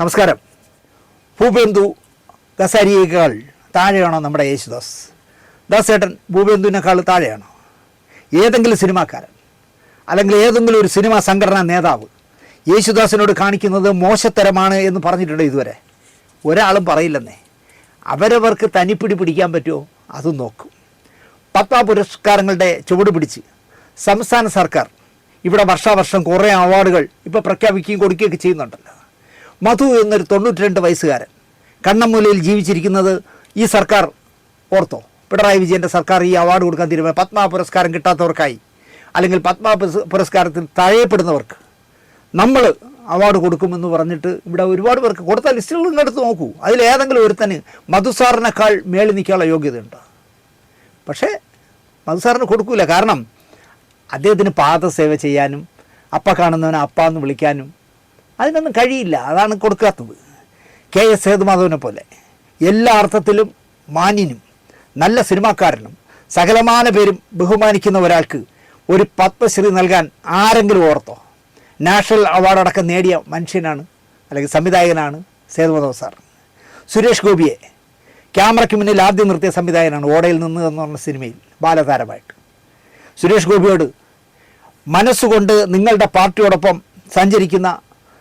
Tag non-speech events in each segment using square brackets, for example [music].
നമസ്കാരം. ഭൂപേന്ദു ദസാരിയേക്കാൾ താഴെയാണോ നമ്മുടെ യേശുദാസ്? ദാസേട്ടൻ ഭൂപേന്ദുവിനേക്കാൾ താഴെയാണോ? ഏതെങ്കിലും സിനിമാക്കാരൻ അല്ലെങ്കിൽ ഏതെങ്കിലും ഒരു സിനിമാ സംഘടനാ നേതാവ് യേശുദാസിനോട് കാണിക്കുന്നത് മോശത്തരമാണ് എന്ന് പറഞ്ഞിട്ടുണ്ട് ഇതുവരെ? ഒരാളും പറയില്ലെന്നേ. അവരവർക്ക് തനിപ്പിടി പിടിക്കാൻ പറ്റുമോ? അതും നോക്കും. പത്മ പുരസ്കാരങ്ങളുടെ ചുവട് പിടിച്ച് സംസ്ഥാന സർക്കാർ ഇവിടെ വർഷാവർഷം കുറേ അവാർഡുകൾ ഇപ്പോൾ പ്രഖ്യാപിക്കുകയും കൊടുക്കുകയൊക്കെ ചെയ്യുന്നുണ്ടല്ലോ. മധു എന്നൊരു തൊണ്ണൂറ്റി രണ്ട് വയസ്സുകാരൻ. കണ്ണമ്മൂലയിൽ ജീവിച്ചിരിക്കുന്നത് ഈ സർക്കാർ ഓർത്തോ? പിണറായി വിജയന്റെ സർക്കാർ ഈ അവാർഡ് കൊടുക്കാൻ തീരുമാനം പത്മ പുരസ്കാരം കിട്ടാത്തവർക്കായി അല്ലെങ്കിൽ പത്മ പുരസ്കാരത്തിൽ തഴയപ്പെടുന്നവർക്ക് നമ്മൾ അവാർഡ് കൊടുക്കുമെന്ന് പറഞ്ഞിട്ട് ഇവിടെ ഒരുപാട് പേർക്ക് കൊടുത്ത ലിസ്റ്റുകൾ എടുത്ത് നോക്കൂ. അതിലേതെങ്കിലും ഒരുത്തന് മധുസാറിനേക്കാൾ മേളിൽ നിൽക്കാനുള്ള യോഗ്യതയുണ്ട്. പക്ഷേ മധുസാറിന് കൊടുക്കൂല. കാരണം അദ്ദേഹത്തിന് പാദസേവ ചെയ്യാനും അപ്പ കാണുന്നവനെ അപ്പ എന്ന് വിളിക്കാനും അതിനൊന്നും കഴിയില്ല. അതാണ് കൊടുക്കാത്തത്. കെ എസ് സേതുമാധവനെ പോലെ എല്ലാ അർത്ഥത്തിലും മാന്യനും നല്ല സിനിമാക്കാരനും സകലമാന പേരും ബഹുമാനിക്കുന്ന ഒരാൾക്ക് ഒരു പത്മശ്രീ നൽകാൻ ആരെങ്കിലും ഓർത്തോ? നാഷണൽ അവാർഡ് അടക്കം നേടിയ മനുഷ്യനാണ് അല്ലെങ്കിൽ സംവിധായകനാണ് സേതുമാധവ സാർ. സുരേഷ് ഗോപിയെ ക്യാമറയ്ക്ക് മുന്നിൽ ആദ്യം നിർത്തിയ സംവിധായകനാണ് ഓടയിൽ നിന്ന് എന്ന് പറഞ്ഞ സിനിമയിൽ ബാലതാരമായിട്ട്. സുരേഷ് ഗോപിയോട് മനസ്സുകൊണ്ട് നിങ്ങളുടെ പാർട്ടിയോടൊപ്പം സഞ്ചരിക്കുന്ന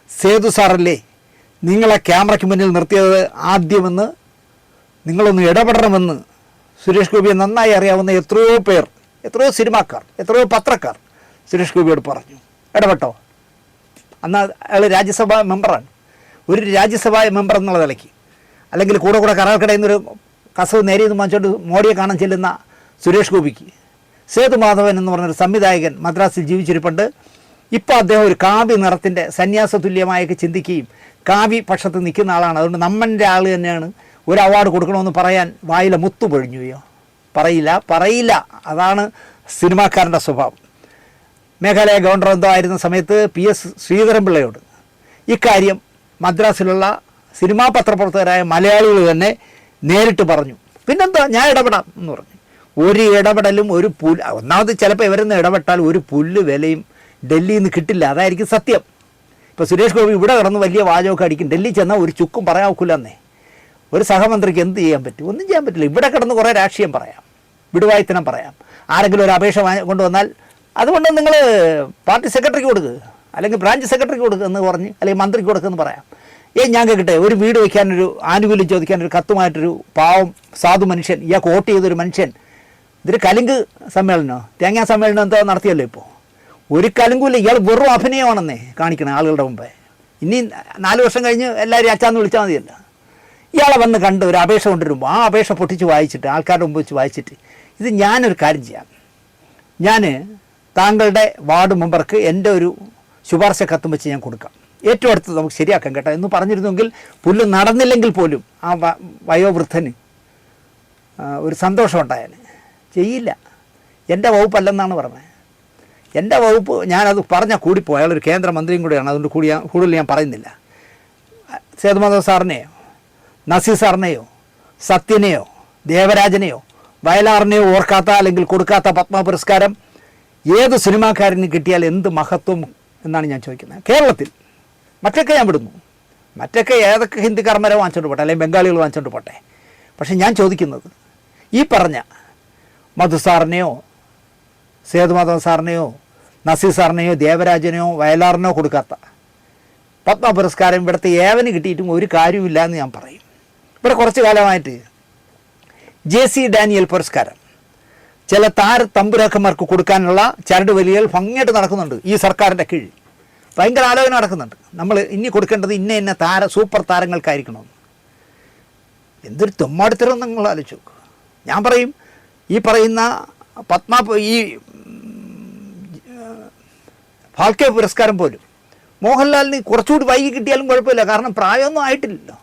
സേതു സാറല്ലേ? നിങ്ങളെ ക്യാമറയ്ക്ക് മുന്നിൽ നിർത്തിയത് ആദ്യമെന്ന് നിങ്ങളൊന്ന് ഇടപെടണമെന്ന് സുരേഷ് ഗോപിയെ നന്നായി അറിയാവുന്ന എത്രയോ പേർ എത്രയോ സിനിമാക്കാർ എത്രയോ പത്രക്കാർ സുരേഷ് ഗോപിയോട് പറഞ്ഞു. ഇടപെട്ടോ? അന്ന് അയാൾ രാജ്യസഭാ മെമ്പറാണ്. ഒരു രാജ്യസഭാ മെമ്പർ എന്നുള്ള നിലയ്ക്ക്. അല്ലെങ്കിൽ കൂടെ കൂടെ കരാർക്കടയിൽ നിന്നൊരു കസവ് നിന്ന് വാങ്ങിച്ചുകൊണ്ട് മോഡിയെ കാണാൻ ചെല്ലുന്ന സുരേഷ് ഗോപിക്ക്. സേതു മാധവൻ എന്ന് പറഞ്ഞൊരു സംവിധായകൻ മദ്രാസിൽ ജീവിച്ചിരിപ്പുണ്ട്. ഇപ്പോൾ അദ്ദേഹം ഒരു കാവ്യ നിറത്തിന്റെ സന്യാസ തുല്യമായൊക്കെ ചിന്തിക്കുകയും കാവ്യ പക്ഷത്ത് നിൽക്കുന്ന ആളാണ്. അതുകൊണ്ട് നമ്മന്റെ ആൾ തന്നെയാണ്. ഒരു അവാർഡ് കൊടുക്കണമെന്ന് പറയാൻ വായിലെ മുത്തു പൊഴിഞ്ഞുയോ പറയില്ല പറയില്ല. അതാണ് സിനിമാക്കാരന്റെ സ്വഭാവം. മേഘാലയ ഗവർണർ എന്തോ ആയിരുന്ന സമയത്ത് പി എസ് ശ്രീധരൻപിള്ളയോട് ഇക്കാര്യം മദ്രാസിലുള്ള സിനിമാ പത്രപ്രവർത്തകരായ മലയാളികൾ തന്നെ നേരിട്ട് പറഞ്ഞു. പിന്നെന്താ? ഞാൻ ഇടപെടാം എന്ന് പറഞ്ഞു. ഒരു ഇടപെടലും ഒരു പുല്ല് ഒന്നാമത് ചിലപ്പോൾ ഇവരെന്ന് ഇടപെട്ടാൽ ഒരു പുല്ല് വിലയും ഡൽഹിയിൽ നിന്ന് കിട്ടില്ല. അതായിരിക്കും സത്യം. ഇപ്പോൾ സുരേഷ് ഗോപി ഇവിടെ കിടന്ന് വലിയ വാചകമൊക്കെ അടിക്കും. ഡൽഹി ചെന്നാൽ ഒരു ചുക്കും പറയാൻ ഒക്കില്ലെന്നേ. ഒരു സഹമന്ത്രിക്ക് എന്ത് ചെയ്യാൻ പറ്റും? ഒന്നും ചെയ്യാൻ പറ്റില്ല. ഇവിടെ കിടന്ന് കുറേ രാഷ്ട്രീയം പറയാം. വിടുവായത്തിനം പറയാം. ആരെങ്കിലും ഒരു അപേക്ഷ കൊണ്ടുവന്നാൽ അതുകൊണ്ട് നിങ്ങൾ പാർട്ടി സെക്രട്ടറിക്ക് കൊടുക്കുക അല്ലെങ്കിൽ ബ്രാഞ്ച് സെക്രട്ടറിക്ക് കൊടുക്കുക എന്ന് പറഞ്ഞ് അല്ലെങ്കിൽ മന്ത്രിക്ക് കൊടുക്കുക എന്ന് പറയാം. ഏ ഞാൻ കേൾക്കട്ടെ ഒരു വീട് വയ്ക്കാനൊരു ആനുകൂല്യം ചോദിക്കാൻ ഒരു കത്തുമായിട്ടൊരു പാവം സാധു മനുഷ്യൻ ഇയാൾക്ക് വോട്ട് ചെയ്തൊരു മനുഷ്യൻ. ഇതൊരു കലിങ്ക് സമ്മേളനമോ തേങ്ങാ സമ്മേളനം എന്തോ നടത്തിയല്ലോ ഇപ്പോൾ ഒരു കലുങ്കുമില്ല ഇയാൾ വെറും അഭിനയമാണെന്നേ കാണിക്കണം ആളുകളുടെ മുമ്പേ. ഇനി നാല് വർഷം കഴിഞ്ഞ് എല്ലാവരും അച്ചാന്ന് വിളിച്ചാൽ മതിയല്ല. ഇയാളെ വന്ന് കണ്ട് ഒരു അപേക്ഷ കൊണ്ടുവരുമ്പോൾ ആ അപേക്ഷ പൊട്ടിച്ച് വായിച്ചിട്ട് ആൾക്കാരുടെ മുമ്പ് വെച്ച് വായിച്ചിട്ട് ഇത് ഞാനൊരു കാര്യം ചെയ്യാം. ഞാൻ താങ്കളുടെ വാർഡ് മെമ്പർക്ക് എന്റെ ഒരു ശുപാർശ കത്തും വെച്ച് ഞാൻ കൊടുക്കാം. ഏറ്റവും അടുത്ത് നമുക്ക് ശരിയാക്കാം കേട്ടോ. എന്ന് പറഞ്ഞിരുന്നെങ്കിൽ പുല്ല് നടന്നില്ലെങ്കിൽ പോലും ആ വയോവൃദ്ധന് ഒരു സന്തോഷം ഉണ്ടായാൽ ചെയ്യില്ല. എന്റെ വകുപ്പല്ലെന്നാണ് പറഞ്ഞത്. എന്റെ വകുപ്പ് ഞാനത് പറഞ്ഞാൽ കൂടിപ്പോയി. അയാളൊരു കേന്ദ്രമന്ത്രിയും കൂടിയാണ്. അതുകൊണ്ട് കൂടി കൂടുതൽ ഞാൻ പറയുന്നില്ല. സേതുമാധവ് സാറിനെയോ? നസീർ സാറിനെയോ? സത്യനെയോ? ദേവരാജനെയോ? വയലാറിനെയോ ഓർക്കാത്ത അല്ലെങ്കിൽ കൊടുക്കാത്ത പത്മ പുരസ്കാരം ഏത് സിനിമാക്കാരന് കിട്ടിയാൽ എന്ത് മഹത്വം എന്നാണ് ഞാൻ ചോദിക്കുന്നത്. കേരളത്തിൽ മറ്റൊക്കെ ഞാൻ വിടുന്നു. മറ്റൊക്കെ ഏതൊക്കെ ഹിന്ദിക്കാർമാരെ വാങ്ങിച്ചോണ്ട് പോട്ടെ അല്ലെങ്കിൽ ബംഗാളികൾ വാങ്ങിച്ചോണ്ട് പോട്ടെ. പക്ഷേ ഞാൻ ചോദിക്കുന്നത് ഈ പറഞ്ഞ മധു സാറിനെയോ സേതുമാധവൻ സാറിനെയോ നസീർ സാറിനെയോ ദേവരാജനെയോ വയലാറിനോ കൊടുക്കാത്ത. പത്മ പുരസ്കാരം ഇവിടുത്തെ ഏവന് കിട്ടിയിട്ടും ഒരു കാര്യമില്ല എന്ന് ഞാൻ പറയും. ഇവിടെ കുറച്ച് കാലമായിട്ട് ജെ സി ഡാനിയൽ പുരസ്കാരം. ചില താര തമ്പുരാക്കന്മാർക്ക് കൊടുക്കാനുള്ള ചരട് വലിയൽ ഭംഗിയായിട്ട് നടക്കുന്നുണ്ട് ഈ സർക്കാരിന്റെ കീഴിൽ. ഭയങ്കര ആലോചന നടക്കുന്നുണ്ട്. നമ്മൾ ഇനി കൊടുക്കേണ്ടത് ഇന്ന ഇന്ന താര സൂപ്പർ താരങ്ങൾക്കായിരിക്കണമെന്ന്. എന്തൊരു തൊമ്മാടിത്തരം നിങ്ങൾ ആലോചിച്ചു ഞാൻ പറയും ഈ പറയുന്ന പത്മ ഈ ഫാൽക്കെ പുരസ്കാരം പോലും. മോഹൻലാലിന് കുറച്ചുകൂടി വൈകി കിട്ടിയാലും കുഴപ്പമില്ല. കാരണം പ്രായമൊന്നും ആയിട്ടില്ലല്ലോ.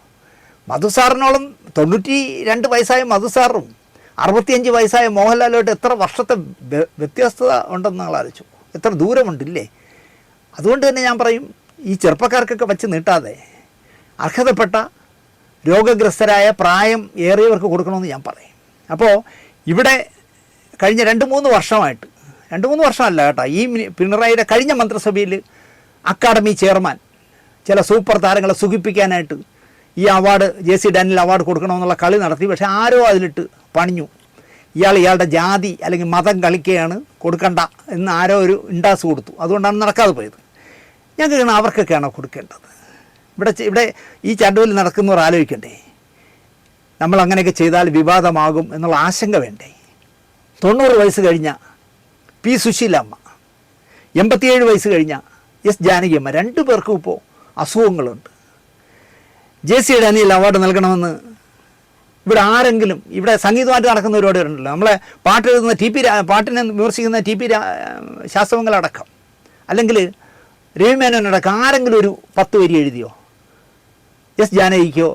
മധുസാറിനോളം തൊണ്ണൂറ്റി രണ്ട് വയസ്സായ മധുസാറും അറുപത്തിയഞ്ച് വയസ്സായ മോഹൻലാലുമായിട്ട് എത്ര വർഷത്തെ വ്യ- വ്യത്യസ്തത ഉണ്ടെന്ന് നിങ്ങൾ ആലോചിച്ചു എത്ര ദൂരമുണ്ടില്ലേ? അതുകൊണ്ട് തന്നെ ഞാൻ പറയും ഈ ചെറുപ്പക്കാർക്കൊക്കെ വച്ച് നീട്ടാതെ അർഹതപ്പെട്ട രോഗഗ്രസ്തരായ പ്രായം ഏറിയവർക്ക് കൊടുക്കണമെന്ന് ഞാൻ പറയും. അപ്പോൾ ഇവിടെ കഴിഞ്ഞ രണ്ട് മൂന്ന് വർഷമായിട്ട് രണ്ട് മൂന്ന് വർഷമല്ല കേട്ടോ. ഈ പിണറായിയുടെ കഴിഞ്ഞ മന്ത്രിസഭയിൽ അക്കാഡമി ചെയർമാൻ ചില സൂപ്പർ താരങ്ങളെ സുഖിപ്പിക്കാനായിട്ട് ഈ award J C Daniel award കൊടുക്കണമെന്നുള്ള കളി നടത്തി. പക്ഷേ ആരോ അതിലിട്ട് പണിഞ്ഞു. ഇയാൾ ഇയാളുടെ ജാതി അല്ലെങ്കിൽ മതം കളിക്കുകയാണ് കൊടുക്കണ്ട എന്ന് ആരോ ഒരു ഇൻഡാസ് കൊടുത്തു. അതുകൊണ്ടാണ് നടക്കാതെ പോയത്. ഞാൻ ഞങ്ങൾക്ക് അവർക്കൊക്കെയാണോ കൊടുക്കേണ്ടത്? ഇവിടെ ഇവിടെ ഈ ചണ്ടുവിൽ നടക്കുന്നവർ ആലോചിക്കണ്ടേ. നമ്മൾ അങ്ങനെയൊക്കെ ചെയ്താൽ വിവാദമാകും എന്നുള്ള ആശങ്ക വേണ്ടേ? തൊണ്ണൂറ് വയസ്സ് കഴിഞ്ഞ പി സുശീലമ്മ. എൺപത്തിയേഴ് വയസ്സ് കഴിഞ്ഞ എസ് ജാനകിയമ്മ. രണ്ടു പേർക്കും ഇപ്പോൾ അസുഖങ്ങളുണ്ട്. ജെ സി ഡാനിയൽ അവാർഡ് നൽകണമെന്ന് ഇവിടെ ആരെങ്കിലും ഇവിടെ സംഗീതമായിട്ട് നടക്കുന്ന ഒരുപാട് പേരുണ്ടല്ലോ. നമ്മളെ പാട്ട് എഴുതുന്ന ടി പി പാട്ടിനെ വിമർശിക്കുന്ന ടി പി ശാസ്ത്രങ്ങളടക്കം അല്ലെങ്കിൽ രവിമേനോനടക്കം ആരെങ്കിലും ഒരു പത്ത് വരി എഴുതിയോ? എസ് ജാനകിക്കോ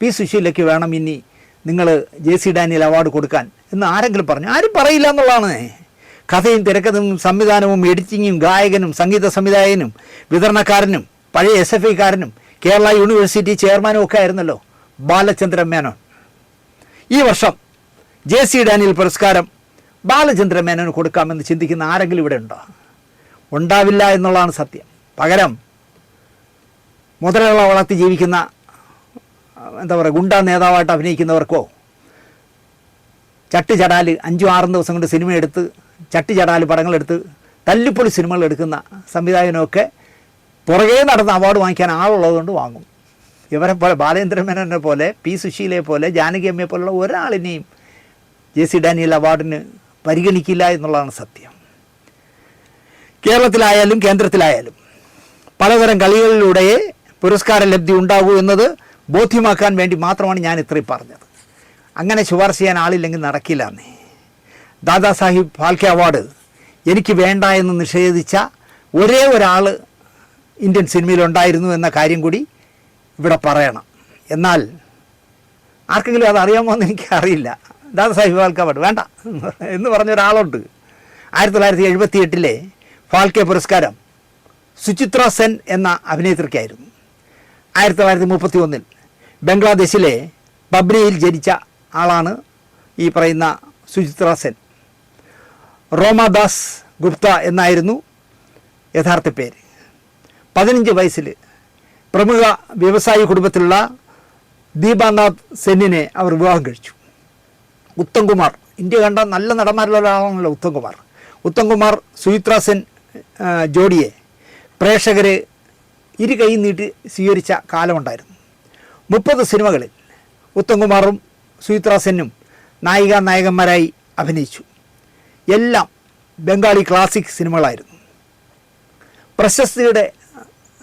പി സുശീലയ്ക്കോ വേണം ഇനി നിങ്ങൾ ജെ സി ഡാനിയൽ അവാർഡ് കൊടുക്കാൻ എന്ന് ആരെങ്കിലും പറഞ്ഞു. ആരും പറയില്ല എന്നുള്ളതാണ്. കഥയും തിരക്കഥയും സംവിധാനവും എഡിറ്റിങ്ങും ഗായകനും സംഗീത സംവിധായകനും വിതരണക്കാരനും പഴയ എസ് എഫ് ഐക്കാരനും കേരള യൂണിവേഴ്സിറ്റി ചെയർമാനും ഒക്കെ ആയിരുന്നല്ലോ ബാലചന്ദ്രൻ മേനോൻ. ഈ വർഷം ജെ സി ഡാനിയൽ പുരസ്കാരം ബാലചന്ദ്രൻ മേനോന് കൊടുക്കാമെന്ന് ചിന്തിക്കുന്ന ആരെങ്കിലും ഇവിടെ ഉണ്ടോ? ഉണ്ടാവില്ല എന്നുള്ളതാണ് സത്യം. പകരം മുതലുള്ള വളർത്തി ജീവിക്കുന്ന എന്താ പറയുക ഗുണ്ടാ നേതാവായിട്ട് അഭിനയിക്കുന്നവർക്കോ ചട്ടി ചടാൽ അഞ്ചും ആറും ദിവസം കൊണ്ട് സിനിമ എടുത്ത് ചട്ടി ചടാൽ പടങ്ങളെടുത്ത് തല്ലിപ്പൊളി സിനിമകൾ എടുക്കുന്ന സംവിധായകനൊക്കെ പുറകെ നടന്ന് അവാർഡ് വാങ്ങിക്കാൻ ആളുള്ളതുകൊണ്ട് വാങ്ങും. ഇവരെ പോലെ ബാലേന്ദ്രൻ മേനോനെ പോലെ പി സുശീലയെ പോലെ ജാനകി അമ്മയെ പോലുള്ള ഒരാളിനെയും ജെ സി ഡാനിയൽ അവാർഡിന് പരിഗണിക്കില്ല എന്നുള്ളതാണ് സത്യം. കേരളത്തിലായാലും കേന്ദ്രത്തിലായാലും പലതരം കളികളിലൂടെ പുരസ്കാര ലബ്ധി ഉണ്ടാകൂ എന്നത് ബോധ്യമാക്കാൻ വേണ്ടി മാത്രമാണ് ഞാൻ ഇത്രയും പറഞ്ഞത്. അങ്ങനെ ശുപാർശ ചെയ്യാൻ ആളില്ലെങ്കിൽ നടക്കില്ല എന്നേ. ദാദാ സാഹിബ് ഫാൽക്കെ അവാർഡ് എനിക്ക് വേണ്ട എന്ന് നിഷേധിച്ച ഒരേ ഒരാൾ ഇന്ത്യൻ സിനിമയിലുണ്ടായിരുന്നു എന്ന കാര്യം കൂടി ഇവിടെ പറയണം. എന്നാൽ ആർക്കെങ്കിലും അത് അറിയാമോ എന്ന് എനിക്ക് അറിയില്ല. ദാദാ സാഹിബ് ഫാൽക്കെ അവാർഡ് വേണ്ട എന്ന് പറഞ്ഞ ഒരാളുണ്ട്. ആയിരത്തി തൊള്ളായിരത്തി എഴുപത്തി എട്ടിലെ ഫാൽക്കെ പുരസ്കാരം സുചിത്ര സെൻ എന്ന അഭിനേത്രിക്കായിരുന്നു. ആയിരത്തി തൊള്ളായിരത്തി മുപ്പത്തി ഒന്നിൽ ബംഗ്ലാദേശിലെ ബബ്രിയിൽ ജനിച്ച ആളാണ് ഈ പറയുന്ന സുചിത്ര സെൻ. റോമാദാസ് ഗുപ്ത എന്നായിരുന്നു യഥാർത്ഥ പേര്. പതിനഞ്ച് വയസ്സിൽ പ്രമുഖ വ്യവസായി കുടുംബത്തിലുള്ള ദീപാനാഥ് സെന്നിനെ അവർ വിവാഹം കഴിച്ചു. ഉത്തം കുമാർ ഇന്ത്യ കണ്ട നല്ല നടന്മാരിലുള്ള ഒരാളാണല്ലോ ഉത്തം കുമാർ ഉത്തം കുമാർ സുചിത്ര സെൻ ജോഡിയെ പ്രേക്ഷകരെ ഇരു കൈ നീട്ടി സ്വീകരിച്ച കാലമുണ്ടായിരുന്നു. മുപ്പത് സിനിമകളിൽ ഉത്തംകുമാറും സുചിത്ര സെന്നും നായിക നായകന്മാരായി അഭിനയിച്ചു. എല്ലാം ബംഗാളി ക്ലാസിക് സിനിമകളായിരുന്നു. പ്രശസ്തിയുടെ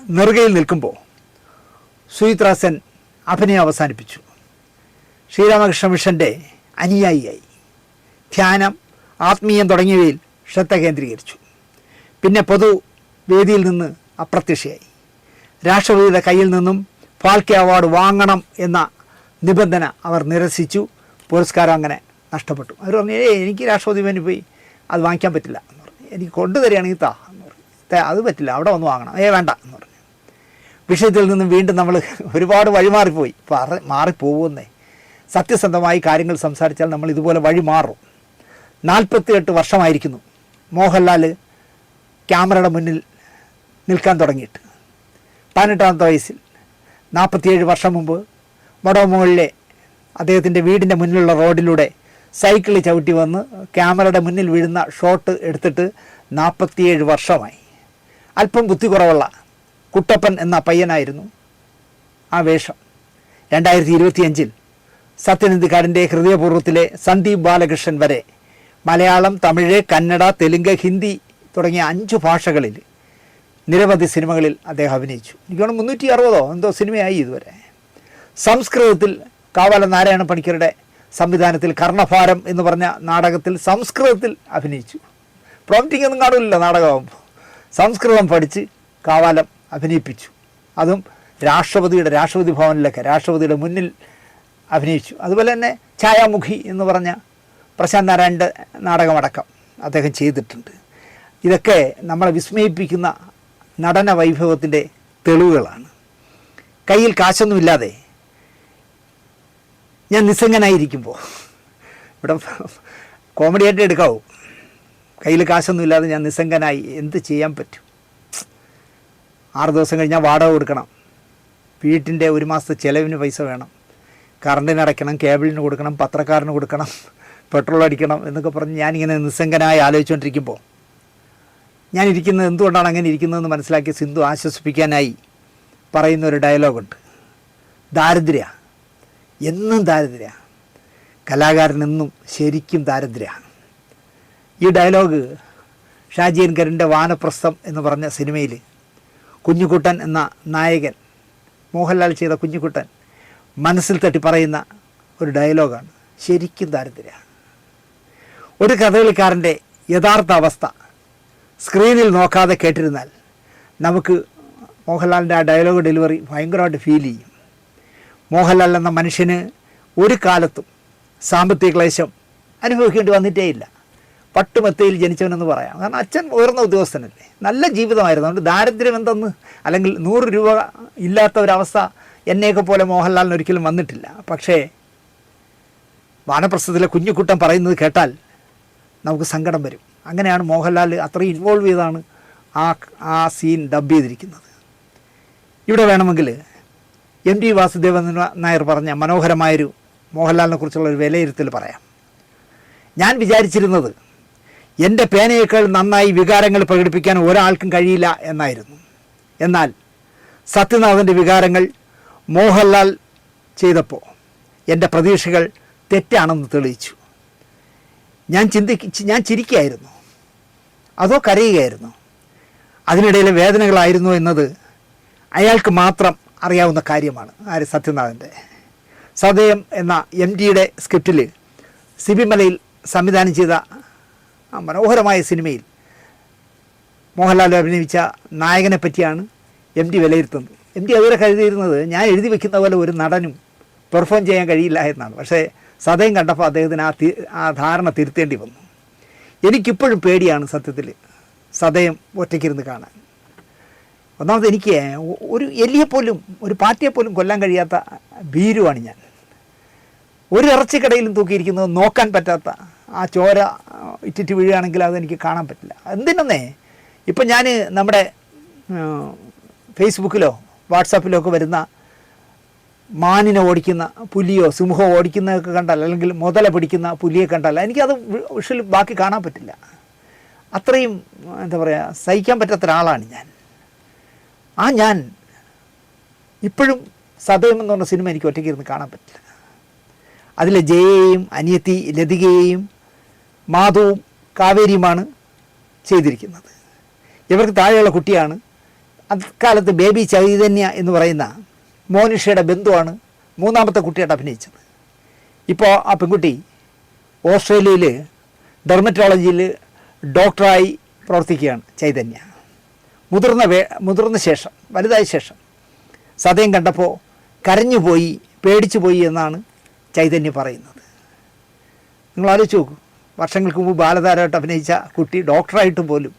നെറുകയിൽ നിൽക്കുമ്പോൾ സുചിത്ര സെൻ അഭിനയം അവസാനിപ്പിച്ചു. ശ്രീരാമകൃഷ്ണ മിഷന്റെ അനുയായിയായി. ധ്യാനം ആത്മീയം തുടങ്ങിയവയിൽ ശ്രദ്ധ കേന്ദ്രീകരിച്ചു. പിന്നെ പൊതു വേദിയിൽ നിന്ന് അപ്രത്യക്ഷയായി. രാഷ്ട്രപതിയുടെ കയ്യിൽ നിന്നും ഫാൽക്കെ അവാർഡ് വാങ്ങണം എന്ന നിബന്ധന അവർ നിരസിച്ചു. പുരസ്കാരം അങ്ങനെ നഷ്ടപ്പെട്ടു. അവർ പറഞ്ഞു ഏയ് എനിക്ക് രാഷ്ട്രപതി പോയി അത് വാങ്ങിക്കാൻ പറ്റില്ല എന്ന് പറഞ്ഞു. എനിക്ക് കൊണ്ടുതരികയാണെങ്കിൽ താ എന്ന് പറഞ്ഞു. "തേ, അത് പറ്റില്ല അവിടെ വന്ന് വാങ്ങണം. ഏ വേണ്ട എന്ന് പറഞ്ഞു. വിഷയത്തിൽ നിന്നും വീണ്ടും നമ്മൾ [laughs] ഒരുപാട് വഴിമാറിപ്പോയി. പറ മാറിപ്പോകുന്നേ സത്യസന്ധമായി കാര്യങ്ങൾ സംസാരിച്ചാൽ നമ്മൾ ഇതുപോലെ വഴി മാറും നാൽപ്പത്തിയെട്ട് വർഷമായിരിക്കുന്നു മോഹൻലാൽ ക്യാമറയുടെ മുന്നിൽ നിൽക്കാൻ തുടങ്ങിയിട്ട്. പതിനെട്ടാമത്തെ വയസ്സിൽ. നാൽപ്പത്തിയേഴ് വർഷം മുമ്പ് മൊടോമോളിലെ അദ്ദേഹത്തിന്റെ വീടിന്റെ മുന്നിലുള്ള റോഡിലൂടെ സൈക്കിളിൽ ചവിട്ടി വന്ന് ക്യാമറയുടെ മുന്നിൽ വീഴുന്ന ഷോട്ട് എടുത്തിട്ട് നാൽപ്പത്തിയേഴ് വർഷമായി. അല്പം ബുദ്ധി കുറവുള്ള കുട്ടപ്പൻ എന്ന പയ്യനായിരുന്നു ആ വേഷം. രണ്ടായിരത്തി ഇരുപത്തിയഞ്ചിൽ സത്യനന്ദിക്കാടിന്റെ ഹൃദയപൂർവത്തിലെ സന്ദീപ് ബാലകൃഷ്ണൻ വരെ മലയാളം തമിഴ് കന്നഡ തെലുങ്ക് ഹിന്ദി തുടങ്ങിയ അഞ്ച് ഭാഷകളിൽ നിരവധി സിനിമകളിൽ അദ്ദേഹം അഭിനയിച്ചു. എനിക്ക് തോന്നുന്നു മുന്നൂറ്റി അറുപതോ എന്തോ സിനിമയായി ഇതുവരെ. സംസ്കൃതത്തിൽ കാവാല നാരായണ പണിക്കരുടെ സംവിധാനത്തിൽ കർണഭാരം എന്ന് പറഞ്ഞ നാടകത്തിൽ സംസ്കൃതത്തിൽ അഭിനയിച്ചു. പ്രോംറ്റിംഗ് ഒന്നും കാണില്ല നാടകമാകുമ്പോൾ സംസ്കൃതം പഠിച്ച് കാവാലം അഭിനയിപ്പിച്ചു. അതും രാഷ്ട്രപതിയുടെ രാഷ്ട്രപതി ഭവനിലൊക്കെ രാഷ്ട്രപതിയുടെ മുന്നിൽ അഭിനയിച്ചു. അതുപോലെ തന്നെ ഛായാമുഖി എന്ന് പറഞ്ഞ പ്രശാന്ത് നാരായണന്റെ നാടകമടക്കം അദ്ദേഹം ചെയ്തിട്ടുണ്ട്. ഇതൊക്കെ നമ്മളെ വിസ്മയിപ്പിക്കുന്ന നടന വൈഭവത്തിന്റെ തെളിവുകളാണ്. കയ്യിൽ കാശൊന്നുമില്ലാതെ ഞാൻ നിസ്സംഗനായിരിക്കുമ്പോൾ ഇവിടെ കോമഡിയായിട്ട് എടുക്കാവൂ. കയ്യിൽ കാശൊന്നും ഇല്ലാതെ ഞാൻ നിസ്സംഗനായി. എന്ത് ചെയ്യാൻ പറ്റും? ആറ് ദിവസം കഴിഞ്ഞാൽ വാടക കൊടുക്കണം. വീട്ടിന്റെ ഒരു മാസത്തെ ചിലവിന് പൈസ വേണം. കറണ്ടിന് അടയ്ക്കണം കേബിളിന് കൊടുക്കണം പത്രക്കാരന് കൊടുക്കണം പെട്രോൾ അടിക്കണം എന്നൊക്കെ പറഞ്ഞ് ഞാനിങ്ങനെ നിസ്സംഗനായി ആലോചിച്ചുകൊണ്ടിരിക്കുമ്പോൾ ഞാൻ ഇരിക്കുന്നത് എന്തുകൊണ്ടാണ് അങ്ങനെ ഇരിക്കുന്നതെന്ന് മനസ്സിലാക്കി സിന്ധു ആശ്വസിപ്പിക്കാനായി പറയുന്ന ഒരു ഡയലോഗുണ്ട് ദാരിദ്ര്യ. എന്നും ദാരിദ്ര്യ കലാകാരനെന്നും ശരിക്കും ദാരിദ്ര്യ ഈ ഡയലോഗ് ഷാജിയൻകറിന്റെ വാനപ്രസ്ഥം എന്ന് പറഞ്ഞ സിനിമയിൽ കുഞ്ഞുകുട്ടൻ എന്ന നായകൻ മോഹൻലാൽ ചെയ്ത കുഞ്ഞുകുട്ടൻ മനസ്സിൽ തട്ടി പറയുന്ന ഒരു ഡയലോഗാണ്. ശരിക്കും ദാരിദ്ര്യ ഒരു കഥകളിക്കാരന്റെ യഥാർത്ഥ അവസ്ഥ സ്ക്രീനിൽ നോക്കാതെ കേട്ടിരുന്നാൽ നമുക്ക് മോഹൻലാലിന്റെ ആ ഡയലോഗ് ഡെലിവറി ഭയങ്കരമായിട്ട് ഫീൽ ചെയ്യും. മോഹൻലാൽ എന്ന മനുഷ്യന് ഒരു കാലത്തും സാമ്പത്തിക ക്ലേശം അനുഭവിക്കേണ്ടി വന്നിട്ടേ ഇല്ല പട്ടുമെത്തയിൽ ജനിച്ചവനെന്ന് പറയാം. കാരണം അച്ഛൻ ഉയർന്ന ഉദ്യോഗസ്ഥനല്ലേ. നല്ല ജീവിതമായിരുന്നു. അതുകൊണ്ട് ദാരിദ്ര്യം എന്തെന്ന് അല്ലെങ്കിൽ നൂറ് രൂപ ഇല്ലാത്ത ഒരവസ്ഥ എന്നെയൊക്കെ പോലെ മോഹൻലാലിന് ഒരിക്കലും വന്നിട്ടില്ല. പക്ഷേ വാനപ്രസ്ഥത്തിലെ കുഞ്ഞുകുട്ടൻ പറയുന്നത് കേട്ടാൽ നമുക്ക് സങ്കടം വരും. അങ്ങനെയാണ് മോഹൻലാൽ അത്രയും ഇൻവോൾവ് ചെയ്താണ് ആ ആ സീൻ ഡബ് ചെയ്തിരിക്കുന്നത്. ഇവിടെ വേണമെങ്കിൽ എം ടി വാസുദേവൻ നായർ പറഞ്ഞ മനോഹരമായൊരു മോഹൻലാലിനെ കുറിച്ചുള്ള ഒരു വിലയിരുത്തൽ പറയാം. ഞാൻ വിചാരിച്ചിരുന്നത് എന്റെ പേനയേക്കാൾ നന്നായി വികാരങ്ങൾ പ്രകടിപ്പിക്കാൻ ഒരാൾക്കും കഴിയില്ല എന്നായിരുന്നു. എന്നാൽ സത്യനാഥന്റെ വികാരങ്ങൾ മോഹൻലാൽ ചെയ്തപ്പോൾ എന്റെ പ്രതീക്ഷകൾ തെറ്റാണെന്ന് തെളിയിച്ചു. ഞാൻ ചിന്തിച്ച് ഞാൻ ചിരിക്കുകയായിരുന്നു അതോ കരയുകയായിരുന്നു. അതിനിടയിലെ വേദനകളായിരുന്നു എന്നത് അയാൾക്ക് മാത്രം അറിയാവുന്ന കാര്യമാണ്. ആര്? സത്യനാഥന്റെ. സദയം എന്ന എം ജിയുടെ സ്ക്രിപ്റ്റിൽ സിബിമലയിൽ സംവിധാനം ചെയ്ത മനോഹരമായ സിനിമയിൽ മോഹൻലാൽ അഭിനയിച്ച നായകനെ പറ്റിയാണ് എം ടി വിലയിരുത്തുന്നത്. എം ടി അതുവരെ കരുതിയിരുന്നത് ഞാൻ എഴുതി വയ്ക്കുന്ന പോലെ ഒരു നടനും പെർഫോം ചെയ്യാൻ കഴിയില്ല എന്നാണ്. പക്ഷേ സദയം കണ്ടപ്പോൾ അദ്ദേഹത്തിന് ആ ആ ധാരണ തിരുത്തേണ്ടി വന്നു. എനിക്കിപ്പോഴും പേടിയാണ് സത്യത്തിൽ സദയം ഒറ്റയ്ക്കിരുന്ന് കാണാൻ. ഒന്നാമത് എനിക്ക് ഒരു എലിയെപ്പോലും ഒരു പാറ്റയെപ്പോലും കൊല്ലാൻ കഴിയാത്ത ഭീരുവാണ് ഞാൻ. ഒരു ഇറച്ചിക്കടയിലും തൂക്കിയിരിക്കുന്നത് നോക്കാൻ പറ്റാത്ത ആ ചോര ഇറ്റിറ്റ് വീഴുകയാണെങ്കിൽ അതെനിക്ക് കാണാൻ പറ്റില്ല. എന്തിനൊന്നേ? ഇപ്പം ഞാൻ നമ്മുടെ ഫേസ്ബുക്കിലോ വാട്സാപ്പിലോ ഒക്കെ വരുന്ന മാനിനെ ഓടിക്കുന്ന പുലിയോ സിംഹമോ ഓടിക്കുന്നതൊക്കെ കണ്ടാൽ അല്ലെങ്കിൽ മുതല പിടിക്കുന്ന പുലിയെ കണ്ടാൽ എനിക്കത് വിഷ്വൽ ബാക്കി കാണാൻ പറ്റില്ല. അത്രയും എന്താ പറയുക സഹിക്കാൻ പറ്റാത്ത ഒരാളാണ് ഞാൻ. ആ ഞാൻ ഇപ്പോഴും സദയം എന്ന് പറഞ്ഞ സിനിമ എനിക്ക് ഒറ്റയ്ക്ക് ഇരുന്ന് കാണാൻ പറ്റില്ല. അതിലെ ജയയെയും അനിയത്തി ലതികയെയും മാധവും കാവേരിയുമാണ് ചെയ്തിരിക്കുന്നത്. ഇവർക്ക് താഴെയുള്ള കുട്ടിയാണ്. അക്കാലത്ത് ബേബി ചൈതന്യ എന്ന് പറയുന്ന മോനിഷയുടെ ബന്ധുവാണ് മൂന്നാമത്തെ കുട്ടിയായിട്ട് അഭിനയിച്ചത്. ഇപ്പോൾ ആ പെൺകുട്ടി ഓസ്ട്രേലിയയിൽ ഡെർമറ്റോളജിയിൽ ഡോക്ടറായി പ്രവർത്തിക്കുകയാണ് ചൈതന്യ. മുതിർന്ന വേ മുതിർന്ന ശേഷം വലുതായ ശേഷം. സതയം കണ്ടപ്പോൾ കരഞ്ഞുപോയി പേടിച്ചു പോയി എന്നാണ് ചൈതന്യ പറയുന്നത്. നിങ്ങൾ ആലോചിച്ച് നോക്കൂ. വർഷങ്ങൾക്ക് മുമ്പ് ബാലതാരമായിട്ട് അഭിനയിച്ച കുട്ടി ഡോക്ടറായിട്ട് പോലും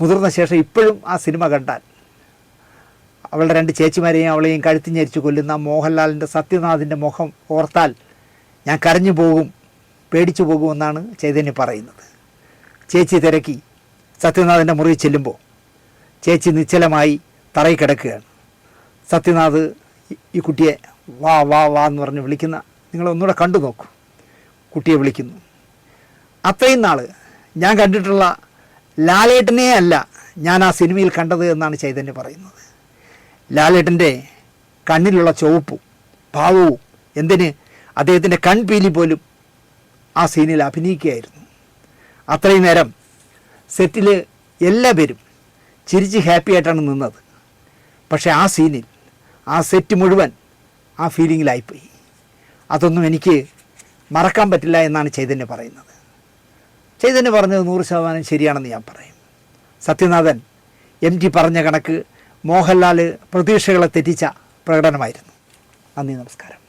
മുതിർന്ന ശേഷം ഇപ്പോഴും ആ സിനിമ കണ്ടാൽ അവളുടെ രണ്ട് ചേച്ചിമാരെയും അവളെയും കഴുത്തിഞ്ഞരിച്ച് കൊല്ലുന്ന മോഹൻലാലിന്റെ സത്യനാഥിന്റെ മുഖം ഓർത്താൽ ഞാൻ കരഞ്ഞു പോകും പേടിച്ചു പോകുമെന്നാണ് ചൈതന്യ പറയുന്നത്. ചേച്ചി തിരക്കി സത്യനാഥിന്റെ മുറിയിൽ ചെല്ലുമ്പോൾ ചേച്ചി നിശ്ചലമായി തറയിൽ കിടക്കുകയാണ് സത്യനാഥ് ഈ- കുട്ടിയെ വാ വാ വാ എന്ന് പറഞ്ഞ് വിളിക്കുന്ന നിങ്ങൾ ഒന്നുകൂടെ കണ്ടു നോക്കൂ. കുട്ടിയെ വിളിക്കുന്നു. അത്രയും നാൾ ഞാൻ കണ്ടിട്ടുള്ള ലാലേട്ടനെ അല്ല ഞാൻ ആ സിനിമയിൽ കണ്ടത് എന്നാണ് ചൈതന്യ പറയുന്നത്. ലാലേട്ടന്റെ കണ്ണിലുള്ള ചുവപ്പും ഭാവവും എന്തിന് അദ്ദേഹത്തിന്റെ കൺപീലി പോലും ആ സീനിൽ അഭിനയിക്കുകയായിരുന്നു. അത്രയും നേരം സെറ്റിൽ എല്ലാവരും ചിരിച്ച് ഹാപ്പി ആയിട്ടാണ് നിന്നത്. പക്ഷേ ആ സീനിൽ ആ സെറ്റ് മുഴുവൻ ആ ഫീലിങ്ങിലായിപ്പോയി അതൊന്നും എനിക്ക് മറക്കാൻ പറ്റില്ല എന്നാണ് ചൈതന്യ പറയുന്നത്. ചൈതന്യ പറഞ്ഞത് നൂറ് ശതമാനം ശരിയാണെന്ന് ഞാൻ പറയും. സത്യനാഥൻ എം ടി പറഞ്ഞ കണക്ക് മോഹൻലാൽ പ്രതീക്ഷകളെ തെറ്റിച്ച പ്രകടനമായിരുന്നു. നന്ദി നമസ്കാരം.